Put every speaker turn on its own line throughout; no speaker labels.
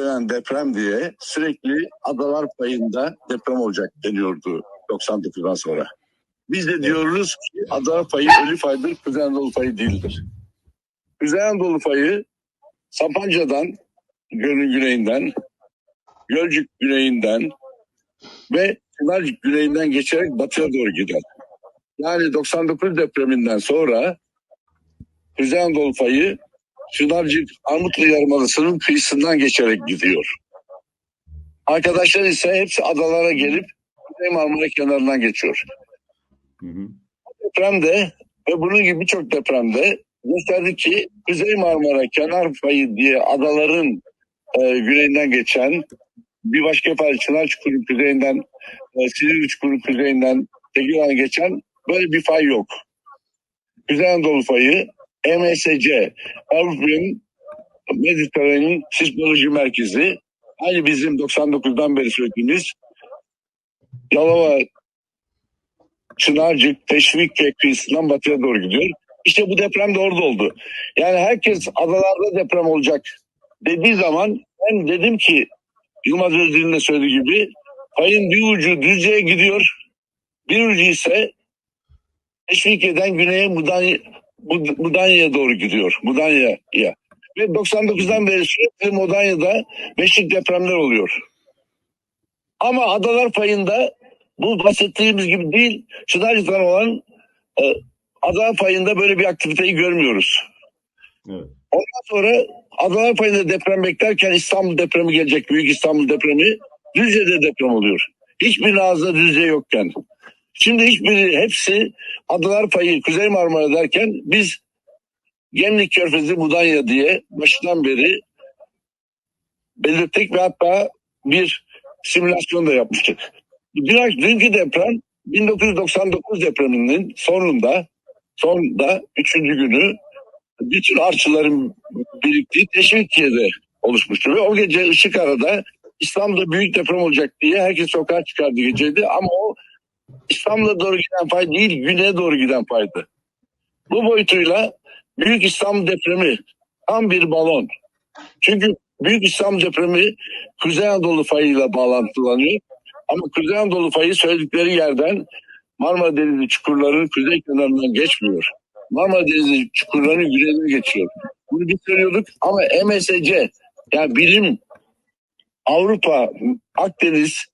beklenen deprem diye sürekli adalar payında deprem olacak deniyordu 99'dan sonra. Biz de diyoruz ki adalar payı ölü faydır, Kuzey Anadolu payı değildir. Kuzey Anadolu payı Sapanca'dan, Gölün güneyinden, Gölcük güneyinden ve Pınarcık güneyinden geçerek batıya doğru gider. Yani 99 depreminden sonra Kuzey Anadolu payı Çınarcık Armutlu Yarımadası'nın kıyısından geçerek gidiyor. Arkadaşlar ise hepsi adalara gelip Kuzey Marmara kenarından geçiyor.
Hı hı.
Depremde ve bunun gibi birçok depremde gösterdi ki Kuzey Marmara kenar payı diye adaların e, güneyinden geçen bir başka pay Çınar Çukuru'nun kuzeyinden e, Silivri Çukuru'nun kuzeyinden Tekirdağ'a geçen böyle bir fay yok. Kuzey Anadolu fayı MSC Avrupa'nın Mediterranean Sismoloji Merkezi aynı bizim 99'dan beri söylediğimiz Yalova Çınarcık, Teşvik kıyısından batıya doğru gidiyor. İşte bu deprem de orada oldu. Yani herkes adalarda deprem olacak dediği zaman ben dedim ki Yılmaz Özdil'in de söylediği gibi payın bir ucu Düzce'ye gidiyor. Bir ucu ise teşvik eden güneye Mudanya, Mud- Mudanya'ya doğru gidiyor. Mudanya'ya. Ve 99'dan beri sürekli Mudanya'da beşlik depremler oluyor. Ama adalar payında bu bahsettiğimiz gibi değil, Çınarcık'tan olan e, adalar payında böyle bir aktiviteyi görmüyoruz.
Evet.
Ondan sonra adalar payında deprem beklerken İstanbul depremi gelecek, büyük İstanbul depremi. Düzce'de deprem oluyor. Hiçbir ağızda Düzce yokken. Şimdi hiçbiri, hepsi adalar payı Kuzey Marmara derken biz Gemlik Körfezi Mudanya diye başından beri belirttik ve hatta bir simülasyon da yapmıştık. Biraz dünkü deprem 1999 depreminin sonunda sonunda üçüncü günü bütün artçıların biriktiği Teşvikiye'de oluşmuştu. Ve o gece ışık arada İstanbul'da büyük deprem olacak diye herkes sokağa çıkardı geceydi. Ama o İstanbul'a doğru giden pay değil, güneye doğru giden paydı. Bu boyutuyla Büyük İstanbul depremi tam bir balon. Çünkü Büyük İstanbul depremi Kuzey Anadolu fayıyla bağlantılanıyor. Ama Kuzey Anadolu fayı söyledikleri yerden Marmara Denizi çukurlarının kuzey kenarından geçmiyor. Marmara Denizi çukurlarının güneyine geçiyor. Bunu biz söylüyorduk ama MSC yani bilim Avrupa Akdeniz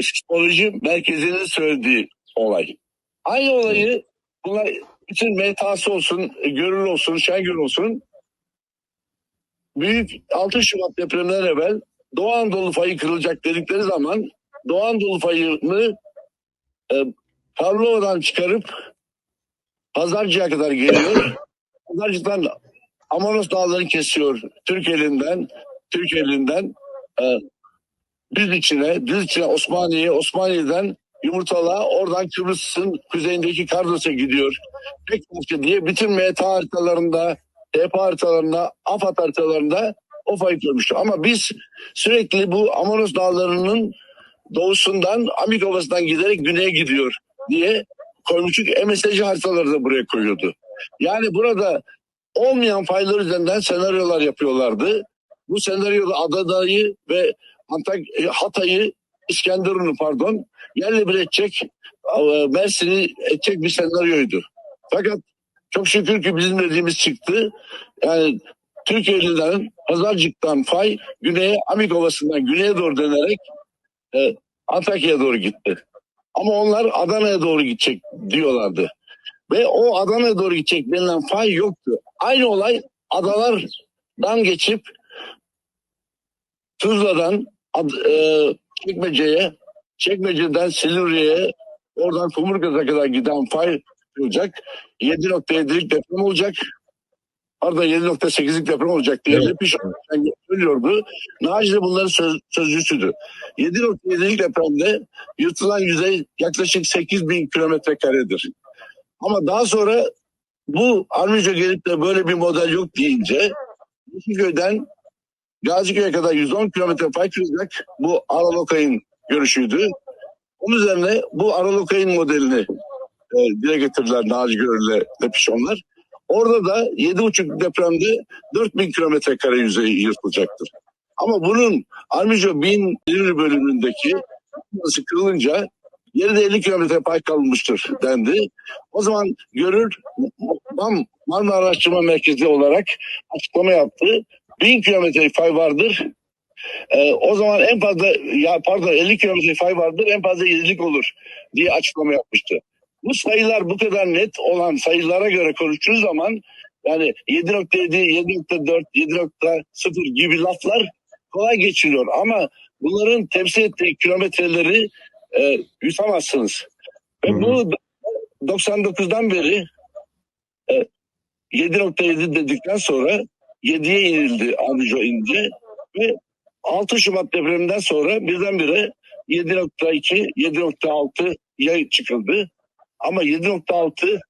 Psikoloji Merkezi'nin söylediği olay. Aynı olayı bunlar bütün MTA'sı olsun, Görül olsun, Şengör olsun büyük 6 Şubat depreminden evvel Doğu Anadolu fayı kırılacak dedikleri zaman Doğu Anadolu fayını e, Pavlova'dan çıkarıp Pazarcık'a kadar geliyor. Pazarcık'tan Amanos dağlarını kesiyor. Türk elinden, Türk elinden e, düz içine, düz içine Osmaniye, Osmaniye'den Yumurtalığa, oradan Kıbrıs'ın kuzeyindeki Kardos'a gidiyor. Pekmezce diye bütün MTA haritalarında, TP haritalarında, AFAD haritalarında o fayı görmüştü. Ama biz sürekli bu Amanos dağlarının doğusundan Amik giderek güneye gidiyor diye koymuştuk. MSC haritaları da buraya koyuyordu. Yani burada olmayan faylar üzerinden senaryolar yapıyorlardı. Bu senaryoda Adada'yı ve Antak e, Hatay'ı, İskenderun'u pardon yerle bir edecek, e, Mersin'i edecek bir senaryoydu. Fakat çok şükür ki bizim dediğimiz çıktı. Yani Türkiye'den Pazarcık'tan fay güneye Amik Ovası'ndan güneye doğru dönerek e, Antakya'ya doğru gitti. Ama onlar Adana'ya doğru gidecek diyorlardı. Ve o Adana'ya doğru gidecek denilen fay yoktu. Aynı olay adalardan geçip Tuzla'dan Ad- e, Çekmece'ye, Çekmece'den Silivri'ye, oradan Kumurgaz'a kadar giden fay olacak. 7.7'lik deprem olacak. Orada 7.8'lik deprem olacak diye
Evet.
evet. bir söylüyordu. Naci de bunların söz, sözcüsüdü. 7.7'lik depremde yırtılan yüzey yaklaşık 8 bin kilometre karedir. Ama daha sonra bu Armico gelip de böyle bir model yok deyince Yeşilköy'den Gaziköy'e kadar 110 kilometre fay kırılacak. Bu Aralokay'ın görüşüydü. Onun üzerine bu Aralokay'ın modelini e, dile getirdiler Naci Görül'le Lepişonlar. Orada da 7,5 depremde 4000 kilometre kare yüzeyi yırtılacaktır. Ama bunun Armijo 1000 bölümündeki nasıl kırılınca geride 50 kilometre pay kalmıştır dendi. O zaman görür Marmara Araştırma Merkezi olarak açıklama yaptı. 1000 kilometre pay vardır. Ee, o zaman en fazla ya pardon 50 kilometre pay vardır en fazla 7'lik olur diye açıklama yapmıştı. Bu sayılar bu kadar net olan sayılara göre konuştuğu zaman yani 7.7, 7.4, 7.0 gibi laflar kolay geçiliyor ama bunların temsil ettiği kilometreleri e, yutamazsınız. Ve
hı.
bu 99'dan beri e, 7.7 dedikten sonra 7'ye inildi Anjo ince ve 6 Şubat depreminden sonra birdenbire 7.2, 7.6'ya çıkıldı. Ama 7.6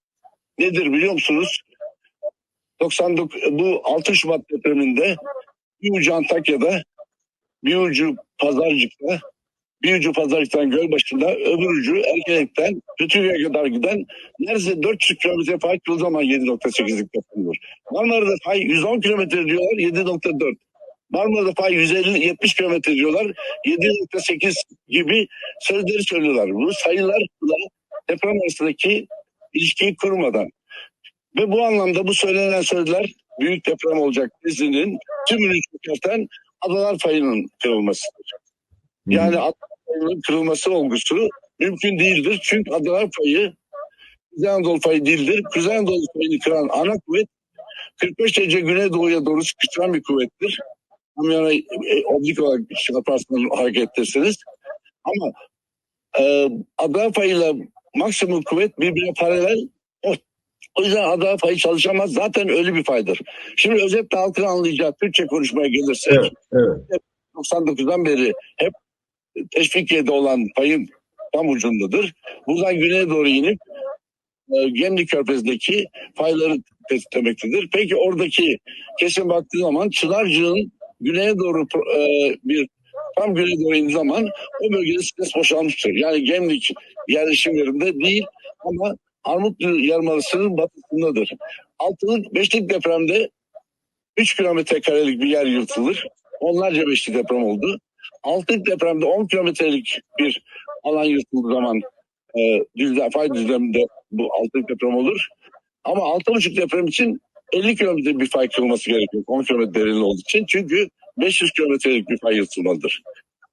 nedir biliyor musunuz? 99 bu 6 Şubat depreminde bir ucu Antakya'da, bir ucu Pazarcık'ta, bir ucu Pazarcık'tan Gölbaşı'nda, öbür ucu Erkenek'ten Kötüyük'e kadar giden neredeyse 400 kilometre pay kıldığı zaman 7.8'lik deprem olur. Marmara'da pay 110 kilometre diyorlar 7.4. Marmara'da pay 150 70 kilometre diyorlar 7.8 gibi sözleri söylüyorlar. Bu sayılarla deprem arasındaki ilişkiyi kurmadan. Ve bu anlamda bu söylenen sözler büyük deprem olacak dizinin tümünü çökerten adalar payının kırılmasıdır. Yani adalar payının kırılması olgusu mümkün değildir. Çünkü adalar payı Kuzey Anadolu payı değildir. Kuzey Anadolu payını kıran ana kuvvet 45 derece güneydoğuya doğru sıkıştıran bir kuvvettir. Tam yana e, oblik olarak çarparsanız hareket edersiniz. Ama e, adalar payıyla maksimum kuvvet birbirine paralel. O, o yüzden adalar payı çalışamaz. Zaten öyle bir paydır. Şimdi özetle halkın anlayacağı Türkçe konuşmaya gelirsek
Evet, evet.
99'dan beri hep Teşvikiye'de olan payın tam ucundadır. Buradan güneye doğru inip e, Gemlik Körfezi'ndeki payları tespit etmektedir. Peki oradaki kesim baktığı zaman Çınarcık'ın güneye doğru e, bir tam güneye doğru indiği zaman o bölgede stres boşalmıştır. Yani Gemlik yerleşim yerinde değil ama Armutlu Yarımadası'nın batısındadır. Altının beşlik depremde 3 kilometre karelik bir yer yırtılır. Onlarca beşli deprem oldu. Altılık depremde 10 kilometrelik bir alan yırtıldığı zaman e, düzlem, fay düzleminde bu altılık deprem olur. Ama altı buçuk deprem için 50 kilometre bir fay kırılması gerekiyor. 10 kilometre derinliği olduğu için. Çünkü 500 kilometrelik bir fay yırtılmalıdır.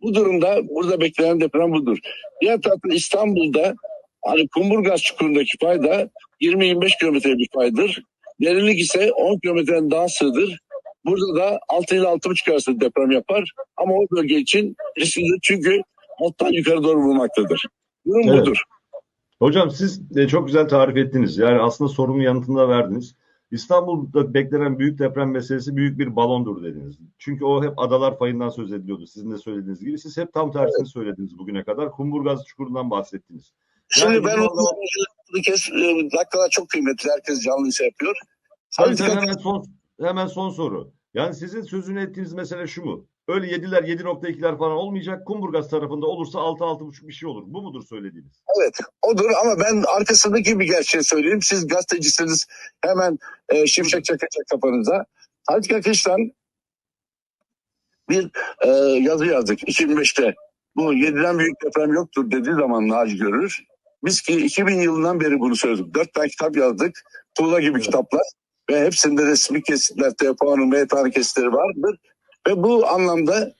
Bu durumda burada beklenen deprem budur. Diğer taraftan İstanbul'da hani Kumburgaz çukurundaki fay da 20-25 kilometre bir faydır. Derinlik ise 10 kilometreden daha sığdır. Burada da 6 ile 6,5 arası deprem yapar. Ama o bölge için risklidir çünkü alttan yukarı doğru vurmaktadır. Durum
Evet.
budur.
Hocam siz de çok güzel tarif ettiniz. Yani aslında sorunun yanıtını da verdiniz. İstanbul'da beklenen büyük deprem meselesi büyük bir balondur dediniz. Çünkü o hep adalar payından söz ediliyordu. Sizin de söylediğiniz gibi. Siz hep tam tersini söylediniz bugüne kadar. Kumburgaz çukurundan bahsettiniz.
Şimdi
Yani
ben onu bir kez e, dakikalar çok kıymetli. Herkes canlıysa yapıyor.
Tabii tabii, hemen son hemen son soru. Yani sizin sözünü ettiğiniz mesele şu mu? Öyle 7'ler 7.2'ler falan olmayacak. Kumburgaz tarafında olursa 6 6.5 bir şey olur. Bu mudur söylediğiniz?
Evet odur ama ben arkasındaki bir gerçeği söyleyeyim. Siz gazetecisiniz hemen e, şimşek çakacak kafanıza. Halit Akış'tan bir e, yazı yazdık 2005'te. Bu 7'den büyük deprem yoktur dediği zaman Naci görür. Biz ki 2000 yılından beri bunu söyledik. Dört tane kitap yazdık. Tuğla gibi
Evet.
kitaplar. Ve hepsinde resmi kesitler, TFO'nun MTA'nın kesitleri vardır. Ve bu anlamda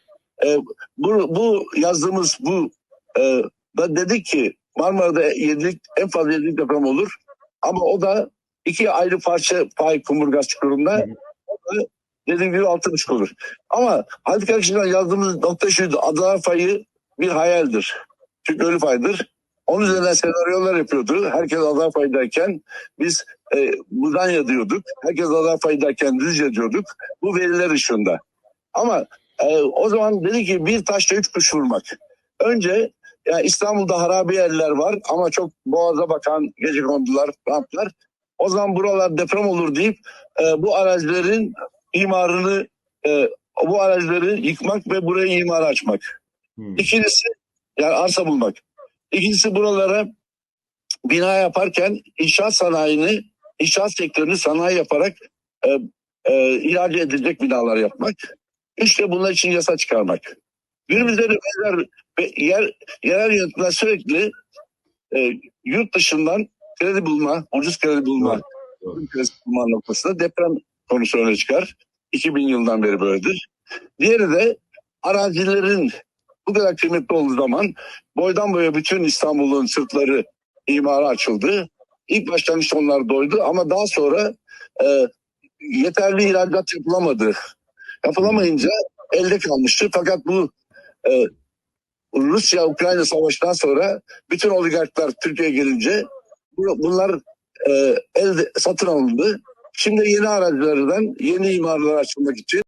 e, bu, bu yazdığımız bu e, da dedik ki Marmara'da yedilik, en fazla yedilik deprem olur. Ama o da iki ayrı parça pay kumburgaz çukurunda. Dediğim gibi altı buçuk olur. Ama Halit Akış'tan yazdığımız nokta şuydu. Adalar payı bir hayaldir. Çünkü ölü paydır. Onun üzerinden senaryolar yapıyordu. Herkes derken biz e, Budanya diyorduk. Herkes derken Düzce diyorduk. Bu veriler ışığında. Ama e, o zaman dedi ki bir taşla üç kuş vurmak. Önce yani İstanbul'da harabe yerler var ama çok boğaza bakan gece kondular, ramplar. O zaman buralar deprem olur deyip e, bu arazilerin imarını, e, bu arazileri yıkmak ve buraya imara açmak.
Hmm.
İkincisi yani arsa bulmak. İkincisi buralara bina yaparken inşaat sanayini, inşaat sektörünü sanayi yaparak e, e, ihraç edilecek binalar yapmak. Üç de bunlar için yasa çıkarmak. Günümüzde de benzer yer, yerel yönetimler sürekli e, yurt dışından kredi bulma, ucuz kredi bulma, kredi bulma noktasında deprem konusu öne çıkar. 2000 yılından beri böyledir. Diğeri de arazilerin bu kadar kıymetli olduğu zaman boydan boya bütün İstanbul'un sırtları imara açıldı. İlk başlangıçta onlar doydu ama daha sonra e, yeterli ihracat yapılamadı. Yapılamayınca elde kalmıştı. Fakat bu e, Rusya-Ukrayna savaşından sonra bütün oligarklar Türkiye'ye gelince bu- bunlar e, elde satın alındı. Şimdi yeni arazilerden yeni imarlar açılmak için